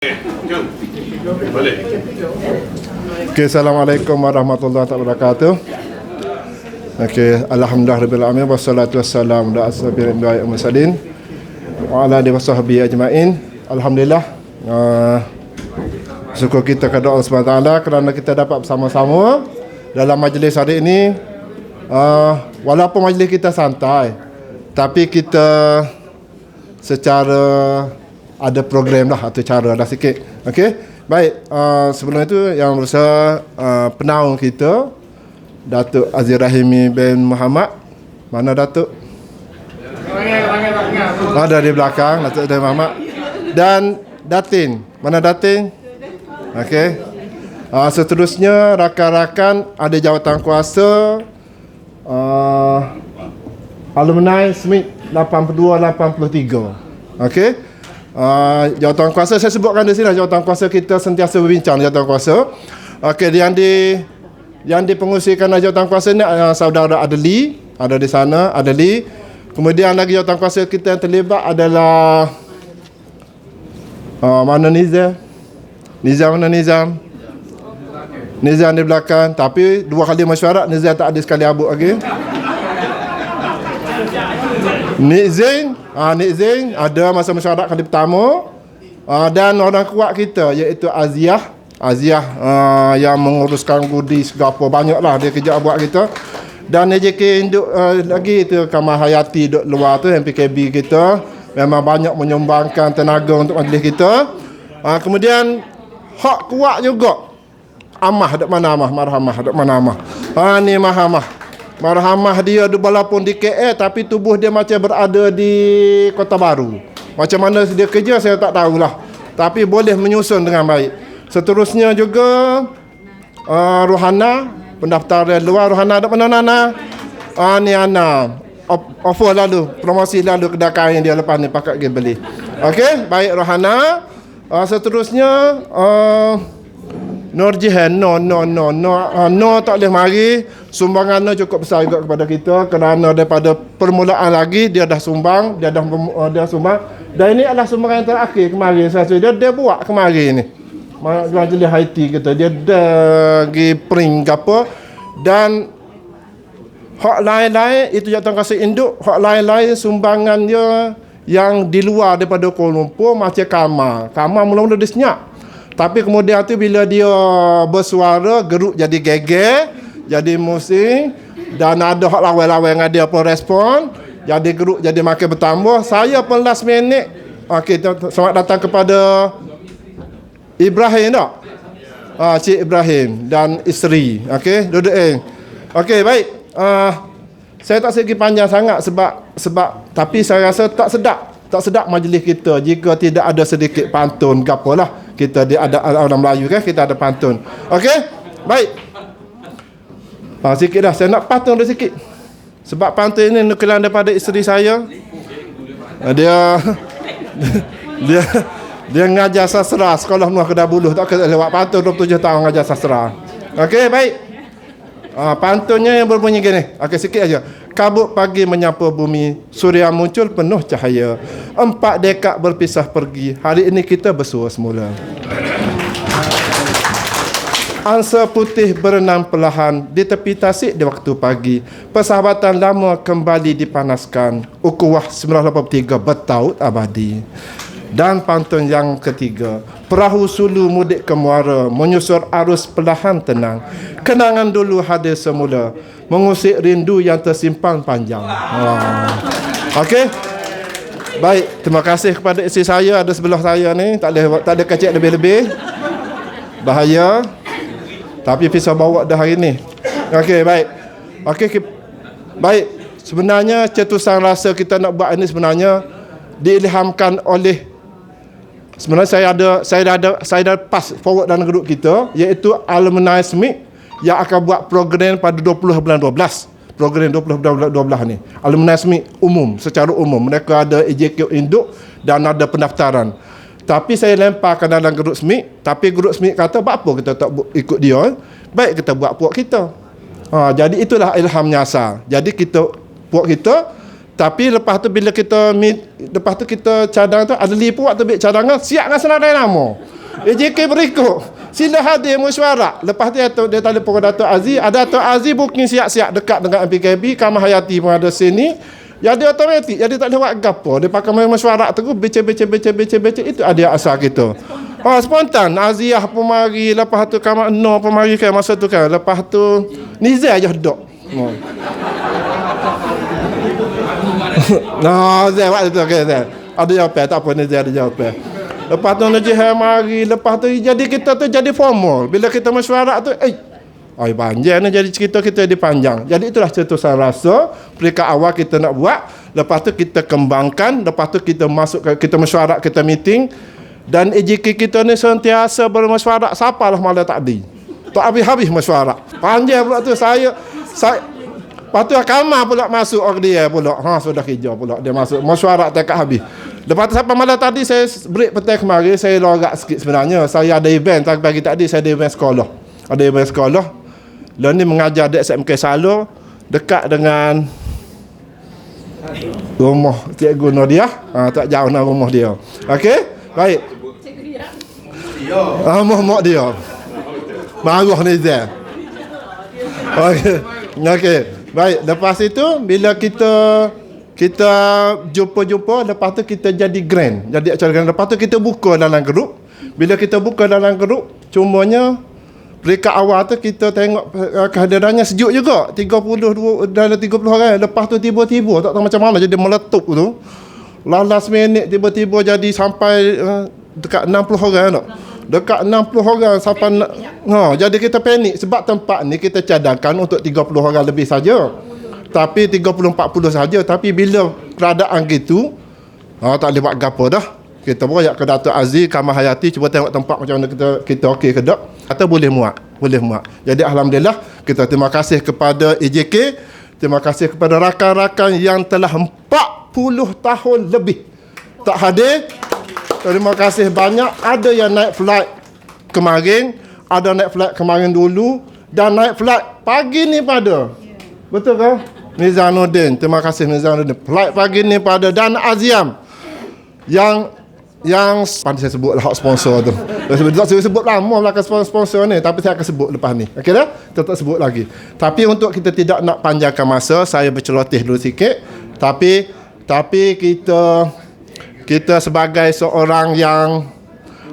Okay, Assalamualaikum warahmatullahi wabarakatuh. Okay, Alhamdulillah Rabbil Alamin Wassalatu wassalamu ala mursalin Wa ala alihi ajma'in Alhamdulillah uh, Syukur kita kepada Allah SWT Kerana kita dapat bersama-sama Dalam majlis hari ini uh, Walaupun majlis kita santai Tapi kita Secara Ada program lah Atau cara lah sikit Okay Baik, uh, sebelum itu yang berusaha uh, penaung kita Datuk Aziz Rahimi bin Muhammad. Mana Datuk? Ada di belakang Datuk Aziz Muhammad. Dan Datin. Mana Datin? Okey. Uh, seterusnya rakan-rakan ada jawatan kuasa uh, alumni Smith 82 83. Okey. Uh, jawatan kuasa saya sebutkan di sini jawatan kuasa kita sentiasa berbincang jawatan kuasa. Okey, yang di yang dipengusikan jawatan kuasa ni uh, saudara Adli ada di sana, Adli. Kemudian lagi jawatan kuasa kita yang terlibat adalah uh, mana Nizam? Nizam mana Nizam? Nizam di belakang Tapi dua kali mesyuarat Nizam tak ada sekali abuk lagi Nik Zain uh, Nik Zain ada masa mesyuarat kali pertama. Uh, Dan orang kuat kita iaitu Aziah. Aziah uh, yang menguruskan gudi segala banyak lah dia kerja buat kita. Dan AJK induk uh, lagi itu Kamal Hayati duduk luar tu MPKB kita. Memang banyak menyumbangkan tenaga untuk majlis kita. Uh, kemudian hak kuat juga. Amah duk mana Amah Marhamah duk mana Amah. Ha ni Mahamah Marhamah dia walaupun di KL tapi tubuh dia macam berada di Kota Baru macam mana dia kerja saya tak tahulah tapi boleh menyusun dengan baik Seterusnya juga uh, Ruhana pendaftaran luar Ruhana ada mana Nana? Ah ni Ana. Offer lalu, promosi lalu kedai kain dia lepas ni pakat dia beli. Okey, baik Rohana. Uh, seterusnya uh, Nur Jihan, no, no, no, no, uh, no tak boleh mari. Sumbangan no cukup besar juga kepada kita kerana daripada permulaan lagi dia dah sumbang, dia dah uh, dia sumbang. Dan ini adalah sumbangan yang terakhir kemarin saya dia dia buat kemarin ni majlis Haiti kita dia pergi print ke apa. Dan hak lain-lain itu jatuh kasih induk hak lain-lain sumbangan dia yang di luar daripada Kuala Lumpur macam Kama Kama mula-mula dia senyap tapi kemudian tu bila dia bersuara geruk jadi geger jadi musing dan ada hak lawan-lawan yang ada apa respon jadi geruk jadi makin bertambah saya pun last minute Okey, selamat datang kepada Ibrahim tak? Ah, Cik Ibrahim dan isteri. Okey, duduk eh. Okey, baik. Ah, saya tak segi panjang sangat sebab sebab tapi saya rasa tak sedap. Tak sedap majlis kita jika tidak ada sedikit pantun ke. Kita dia ada orang Melayu kan, kita ada pantun. Okey? Baik. Ah, sikit dah. Saya nak pantun dia sikit. Sebab pantun ini nukilan daripada isteri saya. Ah, dia dia dia ngajar sastra sekolah Nuh Kedah Buluh tak kena lewat pantun 27 tahun ngajar sastra. Okey, baik. Ah, pantunnya yang berbunyi gini. Okey, sikit aja. Kabut pagi menyapa bumi, surya muncul penuh cahaya. Empat dekad berpisah pergi. Hari ini kita bersua semula. Angsa putih berenang perlahan di tepi tasik di waktu pagi. Persahabatan lama kembali dipanaskan. Ukuah 1983 bertaut abadi. Dan pantun yang ketiga Perahu sulu mudik ke muara Menyusur arus perlahan tenang. Kenangan dulu hadir semula Mengusik rindu yang tersimpan panjang. Wah. Okey. Baik, terima kasih kepada isteri saya Ada sebelah saya ni Tak ada, tak ada kecek lebih-lebih. Bahaya. Tapi pisau bawa dah hari ni. Okey, baik. Okey, baik. Sebenarnya cetusan rasa kita nak buat ini sebenarnya Diilhamkan oleh Sebenarnya saya ada saya dah ada saya dah pass forward dalam grup kita iaitu alumni SMIC yang akan buat program pada 20 bulan 12. Program 20 bulan 12 ni. Alumni SMIC umum secara umum mereka ada AJK induk dan ada pendaftaran. Tapi saya lemparkan dalam grup SMIC, tapi grup SMIC kata apa kita tak ikut dia? Baik kita buat puak kita. Ha, jadi itulah ilham nyasar. Jadi kita puak kita Tapi lepas tu bila kita meet, lepas tu kita cadang tu Adli pun waktu ambil cadangan siap dengan senarai nama. AJK berikut. Sila hadir mesyuarat. Lepas tu dia, dia telefon ke Dato' Aziz. Ada Dato' Aziz booking siap-siap dekat dengan MPKB. Kamah Hayati pun ada sini. Jadi otomatik. Jadi tak lewat gapo. Dia pakai main mesyuarat tu. Beca, beca, beca, beca, beca. Itu ada asal kita. Oh, spontan. Aziah pun mari. Lepas tu Kamah No pun mari kan masa tu kan. Lepas tu Nizar je dok. Oh. no, Zai waktu tu okay, Zai. Ada jawapan tak apa ni Zai ada jawapan. Lepas tu Najib hai mari, lepas tu jadi kita tu jadi formal. Bila kita mesyuarat tu, eh Ai panjang ni jadi cerita kita di panjang. Jadi itulah cetusan rasa peringkat awal kita nak buat, lepas tu kita kembangkan, lepas tu kita masuk ke kita mesyuarat, kita meeting dan EJK kita ni sentiasa bermesyuarat siapalah malah tak di. Tak habis-habis mesyuarat. Panjang pula tu saya saya Lepas tu Akama pula masuk orang dia pula. Ha sudah kerja pula dia masuk. Mesyuarat tak habis. Lepas tu sampai malam tadi saya break petang kemarin saya lorak sikit sebenarnya. Saya ada event tak pagi tadi saya ada event sekolah. Ada event sekolah. Lalu ni mengajar di SMK Salo dekat dengan rumah Cikgu Nodia. Ha, tak jauh nak rumah dia. Okey? Baik. Ah, rumah dia. Marah ni Zah. Okey. Okey. Baik, lepas itu bila kita kita jumpa-jumpa lepas tu kita jadi grand. Jadi acara grand. Lepas tu kita buka dalam grup. Bila kita buka dalam grup, cumanya peringkat awal tu kita tengok uh, kehadirannya sejuk juga. 32 dalam 30 orang. Lepas tu tiba-tiba tak tahu macam mana jadi meletup tu. Last minit tiba-tiba jadi sampai uh, dekat 60 orang tak? Dekat 60 orang sampai ha, jadi kita panik sebab tempat ni kita cadangkan untuk 30 orang lebih saja. Tapi 30 40 saja tapi bila keadaan gitu ha, tak boleh buat gapo dah. Kita beroyak ke Datuk Aziz Kamal Hayati cuba tengok tempat macam mana kita kita okey ke tak. Atau boleh muat, boleh muat. Jadi alhamdulillah kita terima kasih kepada EJK, terima kasih kepada rakan-rakan yang telah 40 tahun lebih tak hadir Terima kasih banyak. Ada yang naik flight kemarin, ada naik flight kemarin dulu dan naik flight pagi ni pada. Betul ke? Mizanuddin. Terima kasih Mizanuddin. Flight pagi ni pada dan Aziam yang yang pandai saya sebut lah sponsor tu. Tak saya sebut lama belakang sponsor ni tapi saya akan sebut lepas ni. Okey dah? Tetap sebut lagi. Tapi untuk kita tidak nak panjangkan masa, saya berceloteh dulu sikit. Tapi tapi kita kita sebagai seorang yang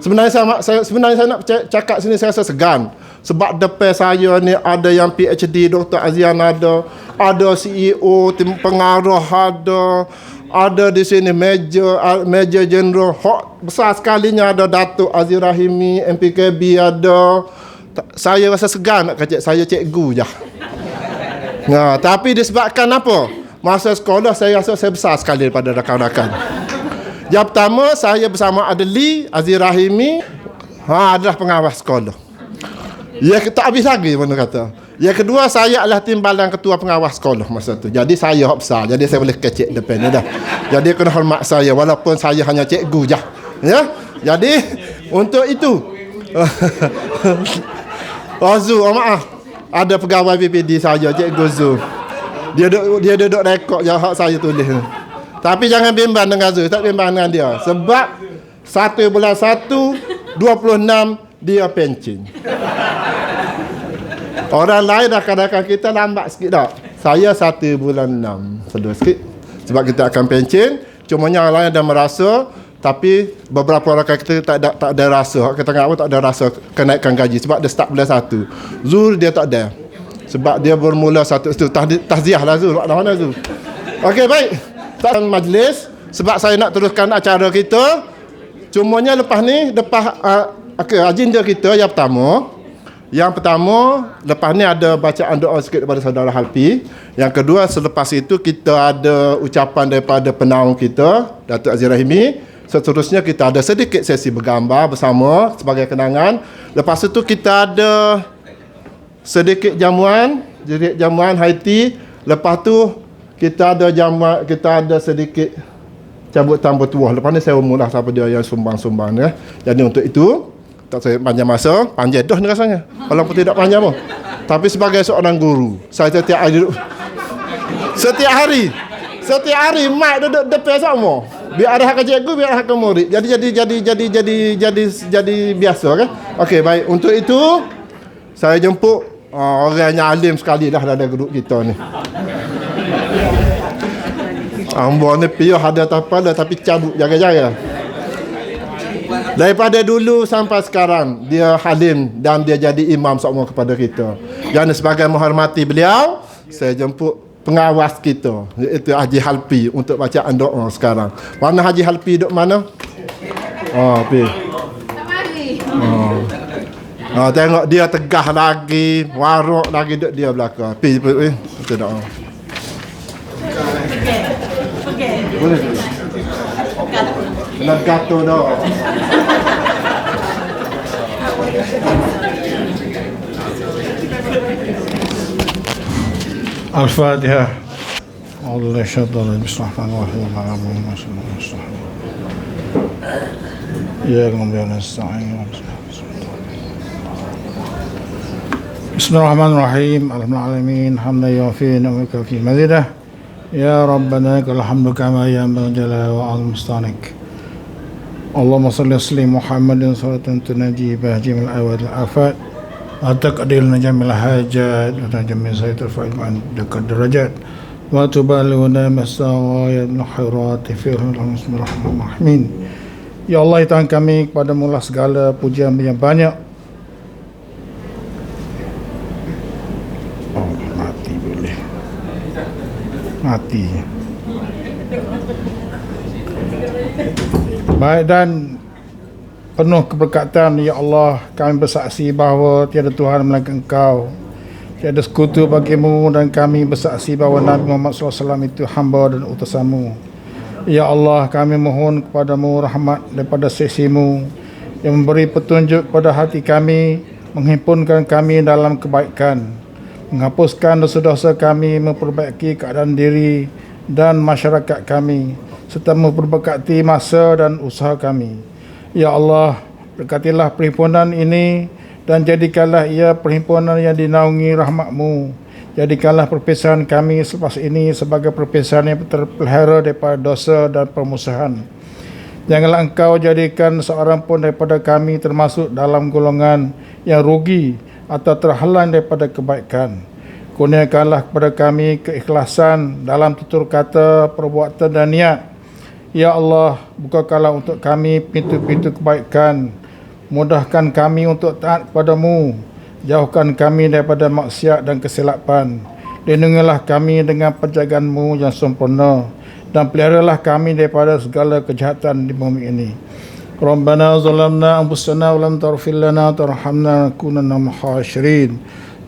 sebenarnya saya, saya sebenarnya saya nak cakap sini saya rasa segan. Sebab depan saya ni ada yang PhD Dr. Azian ada ada CEO tim pengarah ada ada di sini Major Major General. Hot besar sekalinya ada Datuk Aziz Rahimi MPKB ada. Saya rasa segan nak kata saya cikgu je. Nah, tapi disebabkan apa? Masa sekolah saya rasa saya besar sekali daripada rakan-rakan yang pertama saya bersama Adli Aziz Rahimi ha, adalah pengawas sekolah. Ya tak habis lagi mana kata. Yang kedua saya adalah timbalan ketua pengawas sekolah masa tu. Jadi saya hak besar. Jadi saya boleh kecek depan dah. Jadi kena hormat saya walaupun saya hanya cikgu je. Ya. Jadi untuk itu Oh Zu, oh, maaf. Ada pegawai PPD saya, Cikgu Zu. Dia duduk, dia duduk rekod yang hak saya tulis. Tapi jangan bimbang dengan Zul. Tak bimbang dengan dia. Sebab satu bulan satu, dua puluh enam, dia pencin. Orang lain dah kadang kita lambat sikit tak? Saya satu bulan enam. Sedul sikit. Sebab kita akan pencin. Cuma yang lain dah merasa. Tapi beberapa orang kita tak ada, tak ada rasa. Kita tengah apa tak ada rasa kenaikan gaji. Sebab dia start bulan satu. Zul dia tak ada. Sebab dia bermula satu. Tahziah lah Zul. Mana Zul? Okey baik tak majlis sebab saya nak teruskan acara kita. Cumanya lepas ni lepas uh, okay, agenda kita yang pertama yang pertama, lepas ni ada bacaan doa sikit daripada saudara Halpi. Yang kedua, selepas itu kita ada ucapan daripada penaung kita, Datuk Aziz Rahimi. Seterusnya kita ada sedikit sesi bergambar bersama sebagai kenangan. Lepas itu kita ada sedikit jamuan, sedikit jamuan Haiti. Lepas tu kita ada jamak kita ada sedikit cabut tambah tuah lepas ni saya mula siapa dia yang sumbang-sumbang ya. jadi untuk itu tak saya panjang masa panjang dah ni rasanya walaupun tidak panjang pun tapi sebagai seorang guru saya setiap hari setiap hari Setiap hari mak duduk depan sama. Biar ada hak cikgu, biar ada hak murid. Jadi jadi jadi jadi jadi jadi jadi biasa kan. Okey, baik. Untuk itu saya jemput uh, orang yang alim sekali dah dalam grup kita ni. Ambo ni piyah ada apa dah tapi cabut jaga-jaga. Daripada dulu sampai sekarang dia halim dan dia jadi imam semua kepada kita. Dan sebagai menghormati beliau, saya jemput pengawas kita iaitu Haji Halpi untuk bacaan doa sekarang. Mana Haji Halpi duduk mana? Oh, pi. Oh. Oh, tengok dia tegah lagi, warok lagi duduk dia belakang. Pi, pi, pi. Kita doa. Boleh. Nak gato dah. الفاتحة أعوذ بالله الشيطان الرجيم بسم الله الرحمن الرحيم اللهم صل على سيدنا إياك نعبد وإياك نستعين بسم الله الرحمن الرحيم الحمد لله العالمين حمدا يوفي نعمك في مزيده يا ربنا لك الحمد كما ينبغي جلاله وعظم مستعنك اللهم صل وسلم محمد صلاة تنجي بها جميع الأواد الآفات وتقدير جميع الحاجات وتجمع سيد الفائد عن دك الدرجات وتبلغنا مساوايا من الخيرات في بسم الله الرحمن الرحيم Ya Allah Tuhan kami kepada mula segala pujian yang banyak Oh mati boleh Mati. Baik dan penuh keberkatan ya Allah kami bersaksi bahawa tiada Tuhan melainkan Engkau. Tiada sekutu bagimu dan kami bersaksi bahawa Nabi Muhammad SAW itu hamba dan utusanmu. Ya Allah kami mohon kepadamu rahmat daripada sesimu yang memberi petunjuk pada hati kami menghimpunkan kami dalam kebaikan menghapuskan dosa-dosa kami memperbaiki keadaan diri dan masyarakat kami serta memperberkati masa dan usaha kami Ya Allah, berkatilah perhimpunan ini dan jadikanlah ia perhimpunan yang dinaungi rahmatmu. Jadikanlah perpisahan kami selepas ini sebagai perpisahan yang terpelihara daripada dosa dan permusuhan. Janganlah engkau jadikan seorang pun daripada kami termasuk dalam golongan yang rugi atau terhalang daripada kebaikan. Kurniakanlah kepada kami keikhlasan dalam tutur kata, perbuatan dan niat Ya Allah, bukakanlah untuk kami pintu-pintu kebaikan. Mudahkan kami untuk taat kepadamu. Jauhkan kami daripada maksiat dan kesilapan. Lindungilah kami dengan penjagaanmu yang sempurna. Dan peliharalah kami daripada segala kejahatan di bumi ini. ربنا ظلمنا أنفسنا ولم تغفر لنا ترحمنا كنا من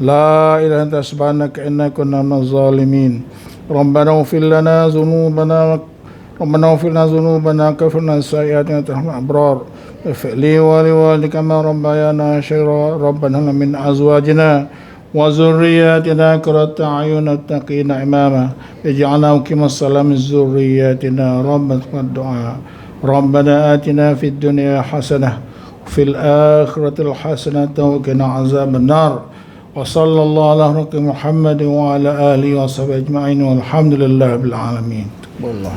لا إله إلا سبحانك إنا كنا من الظالمين. ربنا اغفر لنا ذنوبنا ربنا اغفر لنا ذنوبنا كفرنا سيئاتنا ترحم أبرار اغفر لي ولوالدك ما ربيانا شيرا ربنا من أزواجنا وذرياتنا كرة أعين التقين إماما. اجعلنا مقيم الصلاة من ذرياتنا. ربنا الدعاء. ربنا آتنا في الدنيا حسنة وفي الآخرة الحسنة وقنا عذاب النار. وصلى الله على محمد وعلى آله وصحبه أجمعين والحمد لله رب العالمين. والله.